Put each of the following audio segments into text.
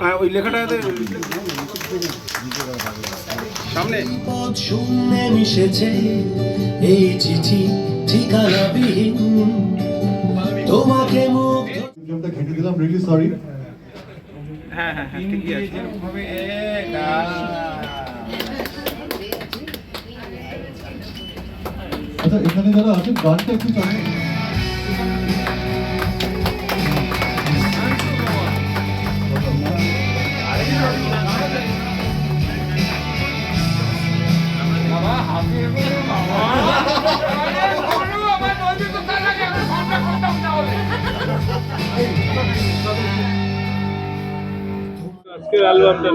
হ্যাঁ ওই লেখাটা সামনে। পথ শূন্যে মিশেছে এই চিঠি ঠিকানাবিহীন। তোমাকে মুখ এক্সামটা দিলাম রিলি সরি হ্যাঁ হ্যাঁ হ্যাঁ ঠিকই আছে। আচ্ছা এখানে যারা আছেন গানটা একটু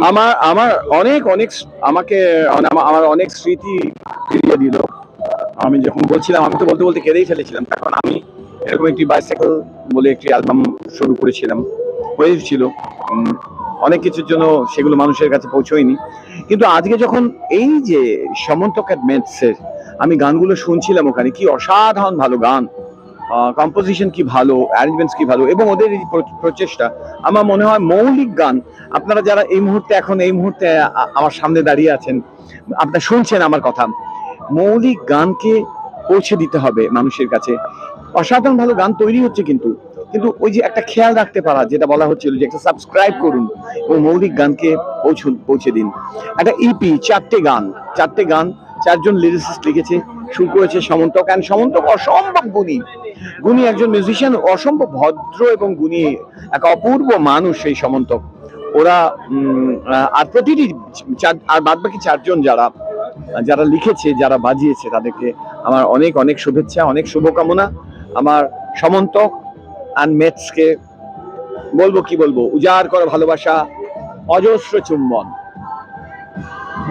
আমার আমার অনেক অনেক আমাকে আমার আমার অনেক স্মৃতি ফিরিয়ে দিল। আমি যখন বলছিলাম, আমি তো বলতে বলতে কেঁদেই ফেলেছিলাম। তখন আমি এরকম একটি বাইসাইকেল বলে একটি অ্যালবাম শুরু করেছিলাম। হয়েছিল। অনেক কিছুর জন্য সেগুলো মানুষের কাছে পৌঁছয়নি। কিন্তু আজকে যখন এই যে সমন্তকার মেটসের আমি গানগুলো শুনছিলাম ওখানে, কি অসাধারণ ভালো গান। কম্পোজিশন কি ভালো অ্যারেঞ্জমেন্টস কি ভালো এবং ওদের এই প্রচেষ্টা, আমার মনে হয় মৌলিক গান, আপনারা যারা এই মুহূর্তে এখন, এই মুহূর্তে আমার সামনে দাঁড়িয়ে আছেন, আপনারা শুনছেন আমার কথা, মৌলিক গানকে পৌঁছে দিতে হবে মানুষের কাছে। অসাধারণ ভালো গান তৈরি হচ্ছে কিন্তু কিন্তু ওই যে একটা খেয়াল রাখতে পারা, যেটা বলা হচ্ছিল যে একটা সাবস্ক্রাইব করুন এবং মৌলিক গানকে পৌঁছুন, পৌঁছে দিন। একটা ইপি চারটে গান চারটে গান, চারজন লিরিসিস্ট লিখেছে, শুরু করেছে সমন্তক অ্যান্ড সমন্তক অসম্ভব গুণী। গুণী একজন মিউজিশিয়ান অসম্ভব ভদ্র এবং গুণী, এক অপূর্ব মানুষ সেই সমন্তক। ওরা আর প্রতিটি চার- আর বাদ বাকি চারজন যারা যারা লিখেছে, যারা বাজিয়েছে, তাদেরকে আমার অনেক অনেক শুভেচ্ছা, অনেক শুভকামনা। আমার সমন্তক অ্যান্ড মেটসকে বলব কি বলব? উজাড় করা ভালোবাসা, অজস্র চুম্বন।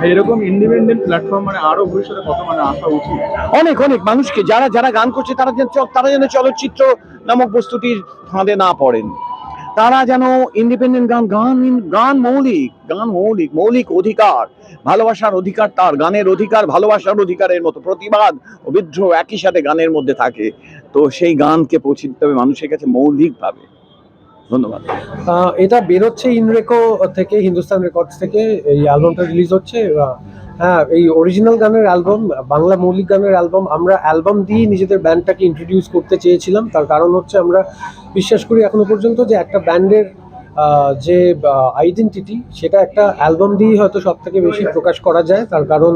এরকম ইন্ডিপেন্ডেন্ট প্ল্যাটফর্ম মানে আরও ভবিষ্যতে কত মানে আসা উচিত? অনেক অনেক মানুষকে, যারা যারা গান করছে, তারা যেন তারা যেন চলচ্চিত্র নামক বস্তুটির ফাঁদে না পড়েন। তারা যেন ইন্ডিপেন্ডেন্ট গান গান গান মৌলিক গান মৌলিক মৌলিক অধিকার, ভালোবাসার অধিকার তার, গানের অধিকার, ভালোবাসার অধিকারের মতো প্রতিবাদ ও বিদ্রোহ একই সাথে গানের মধ্যে থাকে। তো সেই গানকে পৌঁছে দিতে হবে মানুষের কাছে মৌলিকভাবে ধন্যবাদ। এটা বেরোচ্ছে ইনরেকো থেকে, হিন্দুস্তান রেকর্ডস থেকে, এই অ্যালবামটা রিলিজ হচ্ছে হ্যাঁ এই অরিজিনাল গানের অ্যালবাম বাংলা মৌলিক গানের অ্যালবাম আমরা অ্যালবাম দিয়ে নিজেদের ব্যান্ডটাকে ইন্ট্রোডিউস করতে চেয়েছিলাম, তার কারণ হচ্ছে আমরা বিশ্বাস করি এখনও পর্যন্ত যে একটা ব্যান্ডের যে আইডেন্টিটি সেটা একটা অ্যালবাম দিয়েই হয়তো সব থেকে বেশি প্রকাশ করা যায়। তার কারণ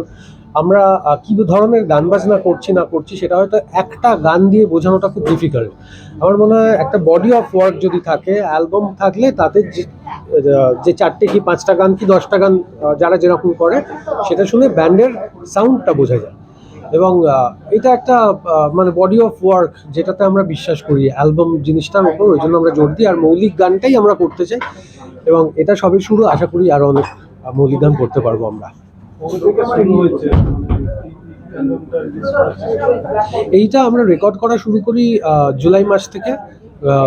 আমরা কি ধরনের গান বাজনা করছি, না করছি, সেটা হয়তো একটা গান দিয়ে বোঝানোটা খুব ডিফিকাল্ট আমার মনে হয় একটা বডি অফ ওয়ার্ক যদি থাকে অ্যালবাম থাকলে তাতে যে চারটে কি পাঁচটা গান কি দশটা গান যারা যেরকম করে, সেটা শুনে ব্যান্ডের সাউন্ডটা বোঝা যায়। এবং এটা একটা মানে বডি অফ ওয়ার্ক যেটাতে আমরা বিশ্বাস করি। অ্যালবাম জিনিসটার উপর, ওই জন্য আমরা জোর দিই। আর মৌলিক গানটাই আমরা করতে চাই। এবং এটা সবই শুরু, আশা করি আরও অনেক মৌলিক গান করতে পারব আমরা। এইটা আমরা রেকর্ড করা শুরু করি জুলাই মাস থেকে।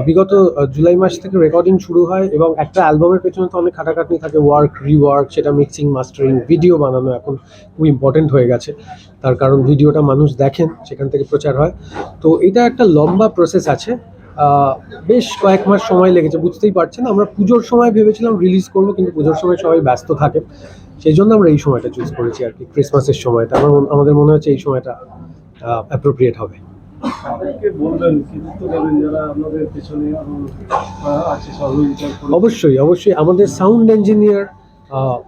বিগত জুলাই মাস থেকে রেকর্ডিং শুরু হয় এবং একটা অ্যালবামের পেছনে তো অনেক খাটাখাটনি থাকে ওয়ার্ক রিওয়ার্ক সেটা মিক্সিং মাস্টারিং ভিডিও বানানো এখন খুব ইম্পর্টেন্ট হয়ে গেছে। তার কারণ ভিডিওটা মানুষ দেখেন, সেখান থেকে প্রচার হয়। তো এটা একটা লম্বা প্রসেস আছে। বেশ কয়েক মাস সময় লেগেছে, বুঝতেই পারছেন। আমরা পুজোর সময় ভেবেছিলাম রিলিজ করব, কিন্তু পুজোর সময় সবাই ব্যস্ত থাকে। সেই জন্য আমরা এই সময়টা চুজ করেছি আর কি ক্রিসমাসের সময়টা। আমার আমাদের মনে হচ্ছে এই সময়টা অ্যাপ্রোপ্রিয়েট হবে। অবশ্যই অবশ্যই। আমাদের সাউন্ড ইঞ্জিনিয়ার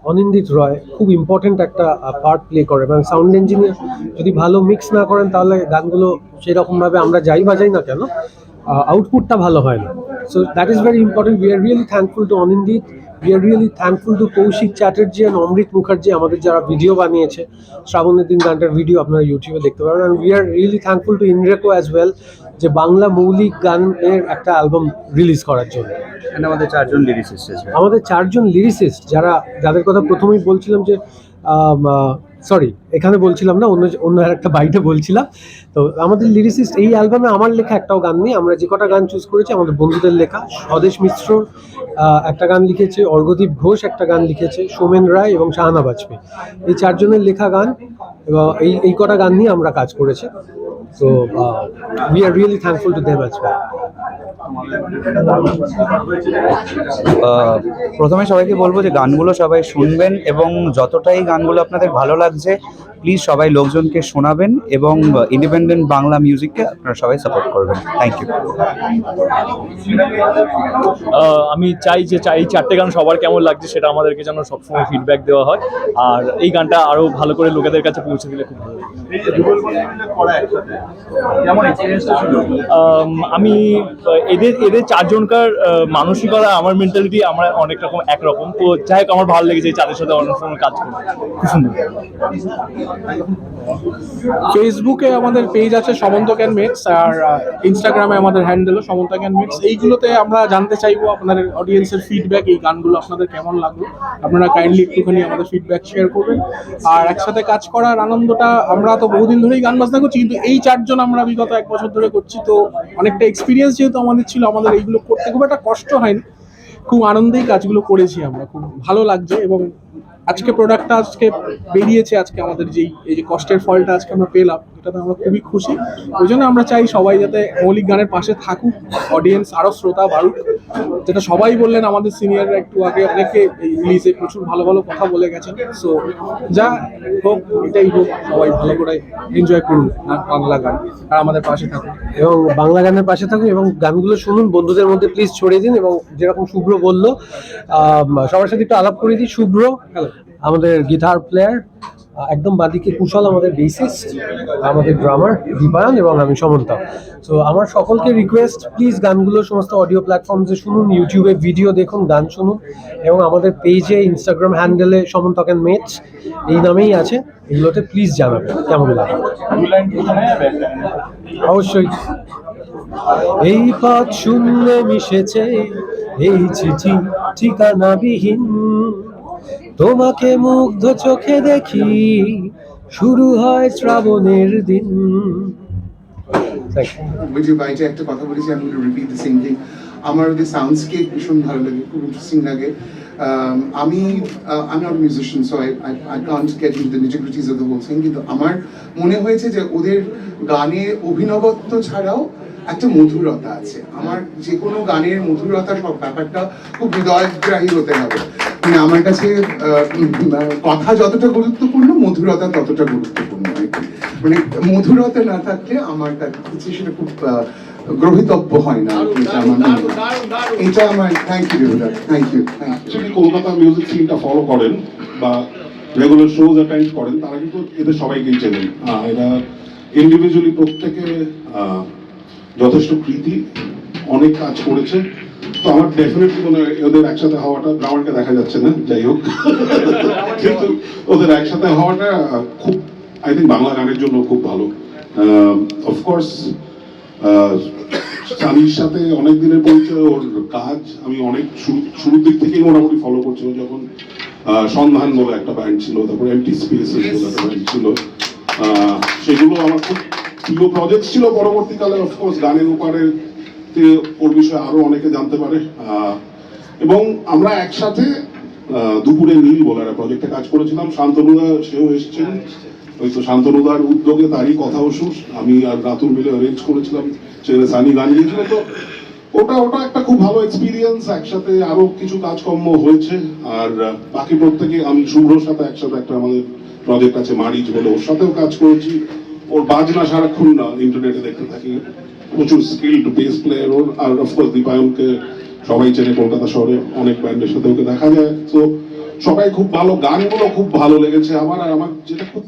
অনিন্দিত রয় খুব ইম্পর্টেন্ট একটা পার্ট প্লে করে। এবং সাউন্ড ইঞ্জিনিয়ার যদি ভালো মিক্স না করেন, তাহলে গানগুলো সেরকমভাবে আমরা যাই বাজাই না কেন আউটপুটটা ভালো হয় না। So that is very important we are really thankful to Anindita we are really thankful to Koushik Chatterjee and Amrit Mukherjee আমাদের যারা ভিডিও বানিয়েছে শ্রাবণের দিন গানটার ভিডিও আপনারা ইউটিউবে দেখতে পারেন and we are really thankful to Inreco as well যে বাংলা মৌলিক গানের একটা অ্যালবাম রিলিজ করার জন্য। আমাদের চারজন লিরিসিস্ট আমাদের চারজন লিরিসিস্ট যারা যাদের কথা প্রথমেই বলছিলাম যে সরি এখানে বলছিলাম না, অন্য অন্য একটা বাইটে বলছিলাম। তো আমাদের লিরিসিস্ট এই অ্যালবামে আমার লেখা একটাও গান নেই, আমরা যে কটা গান চুজ করেছি, আমাদের বন্ধুদের লেখা। স্বদেশ মিশ্র একটা গান লিখেছে, অর্ঘদীপ ঘোষ একটা গান লিখেছে, সোমেন রায় এবং শাহানা বাজপেয়ী। এই চারজনের লেখা গান, এবং এই এই কটা গান নিয়ে আমরা কাজ করেছি। তো we are really thankful to them as প্রথমে সবাইকে বলব যে গানগুলো সবাই শুনবেন এবং যতটাই গানগুলো আপনাদের ভালো লাগছে প্লিজ সবাই লোকজনকে শোনাবেন এবং ইন্ডিপেন্ডেন্ট বাংলা মিউজিককে আপনারা সবাই সাপোর্ট করবেন। থ্যাংক ইউ আমি চাই যে চাই চারটে গান সবার কেমন লাগছে সেটা আমাদেরকে যেন সবসময় ফিডব্যাক দেওয়া হয়। আর এই গানটা আরও ভালো করে লোকেদের কাছে পৌঁছে দিলে খুব ভালো আমি এদের এদের চারজনকার মানসিকতা, আমার মেন্টালিটি আমার অনেক রকম একরকম। তো যাই হোক, আমার ভালো লেগেছে চাঁদের সাথে অনেক সময় কাজ করতে। খুব সুন্দর। ফেসবুকে আমাদের পেজ আছে সমন্ত ক্যান মিক্স আর ইনস্টাগ্রামে আমাদের হ্যান্ডেলও সমন্ত ক্যান মিক্স এইগুলোতে আমরা জানতে চাইব আপনাদের অডিয়েন্সের ফিডব্যাক এই গানগুলো আপনাদের কেমন লাগল। আপনারা কাইন্ডলি একটুখানি আমাদের ফিডব্যাক শেয়ার করবেন। আর একসাথে কাজ করার আনন্দটা, আমরা তো বহুদিন ধরেই গান বাজনা করছি, কিন্তু এই চারজন আমরা বিগত এক বছর ধরে করছি, তো অনেকটা এক্সপিরিয়েন্স যেহেতু আমাদের ছিল, আমাদের এইগুলো করতে খুব একটা কষ্ট হয়নি। খুব আনন্দেই কাজগুলো করেছি আমরা, খুব ভালো লাগছে এবং আজকে প্রোডাক্টটা আজকে বেরিয়েছে আজকে আমাদের যেই এই যে কষ্টের ফলটা আজকে আমরা পেলাম এটাতে আমরা খুবই খুশি। ওই জন্য আমরা চাই সবাই যাতে মৌলিক গানের পাশে থাকুক অডিয়েন্স আরও শ্রোতা বাড়ুক। যেটা সবাই বললেন আমাদের সিনিয়ররা একটু আগে অনেকে এই রিলিজে প্রচুর ভালো ভালো কথা বলে গেছেন। সো যা হোক এটাই হোক সবাই ভালো করে এনজয় করুন আর বাংলা গান আর আমাদের পাশে থাকুন এবং বাংলা গানের পাশে থাকুন এবং গানগুলো শুনুন বন্ধুদের মধ্যে প্লিজ ছড়িয়ে দিন এবং যেরকম শুভ্র বলল সবার সাথে একটু আলাপ করে দিই। শুভ্র আমাদের গিটার প্লেয়ার একদম বাদিকে কুশল আমাদের বেসিস্ট আমাদের ড্রামার দীপায়ন এবং আমি সমন্তা। তো আমার সকলকে রিকোয়েস্ট প্লিজ গানগুলো সমস্ত অডিও প্ল্যাটফর্মসে শুনুন ইউটিউবে ভিডিও দেখুন, গান শুনুন, এবং আমাদের পেজে ইনস্টাগ্রাম হ্যান্ডেলে সমন্ত ক্যান মেটস এই নামেই আছে, এগুলোতে প্লিজ জানাবেন, কেমন লাগে? অবশ্যই। এই পথ শূন্য মিশেছে, এই চিঠি ঠিকানাবিহীন। তোমাকে মুগ্ধ চোখে দেখি শুরু হয় শ্রাবণের দিন। একটা কথা বলেছি আমি রিপিট দ্য সেম থিং আমার ওদের সাউন্ডস্কেপ ভীষণ ভালো লাগে খুব ইন্টারেস্টিং লাগে। Um, আমি আমি musician so I I can't get in the of the whole thing কিন্তু আমার মনে হয়েছে যে ওদের গানে অভিনবত্ব ছাড়াও একটা মধুরতা আছে। আমার যে কোনো গানের মধুরতা সব ব্যাপারটা খুব হৃদয়গ্রাহী হতে হবে। মানে আমার কাছে কথা যতটা গুরুত্বপূর্ণ মধুরতা ততটা গুরুত্বপূর্ণ মানে মধুরতা না থাকলে আমার কাছে সেটা খুব আহ, গ্রহিতব্য হয় না এটা আমার থ্যাংক ইউ থ্যাংক ইউ যদি কলকাতা মিউজিক সিনটা ফলো করেন বা রেগুলার শোজ অ্যাটেন্ড করেন তারা কিন্তু এদের সবাইকেই চেনেন। এরা ইন্ডিভিজুয়ালি প্রত্যেকে যথেষ্ট প্রীতি অনেক কাজ করেছে। তো আমার ডেফিনেটলি মনে হয় ওদের একসাথে হওয়াটা গ্রামারকে দেখা যাচ্ছে না যাই হোক। কিন্তু ওদের একসাথে হওয়াটা খুব আই থিঙ্ক বাংলা গানের জন্য খুব ভালো। অফকোর্স সানির সাথে অনেক দিনের পরিচয় ওর কাজ আমি অনেক শুরু- শুরুর দিক থেকেই মোটামুটি ফলো করছি ও যখন সন্ধান বলে একটা ব্যান্ড ছিল তারপর এমটি স্পেস বলে একটা ব্যান্ড ছিল। সেগুলো আমার খুব প্রিয় প্রজেক্ট ছিল। পরবর্তীকালে অফকোর্স গানের উপরে ওর বিষয়ে আরও অনেকে জানতে পারে। এবং আমরা একসাথে দুপুরে নীল বলে একটা প্রজেক্টে কাজ করেছিলাম। শান্তনুদা সেও এসেছেন। ওই তো শান্তনুদার উদ্যোগে তারই কথা ওষুধ আমি আর রাতুল মিলে অ্যারেঞ্জ করেছিলাম। সেখানে সানি গান গিয়েছিল। তো ওটা ওটা একটা খুব ভালো এক্সপিরিয়েন্স একসাথে আরও কিছু কাজকর্ম হয়েছে। আর বাকি প্রত্যেকে আমি শুভ্রর সাথে একসাথে একটা আমাদের প্রজেক্ট আছে মারিচ বলে। ওর সাথেও কাজ করেছি। ওর বাজনা সারাক্ষণ না ইন্টারনেটে দেখতে থাকি। প্রচুর স্কিল্ড বেস প্লেয়ার ওর, আর অফকোর্স দীপায়নকে সবাই চেনে কলকাতা শহরে, অনেক ব্যান্ডের সাথে ওকে দেখা যায়। তো সবাই খুব ভালো, গানগুলো খুব ভালো লেগেছে আমার, আর আমার যেটা খুব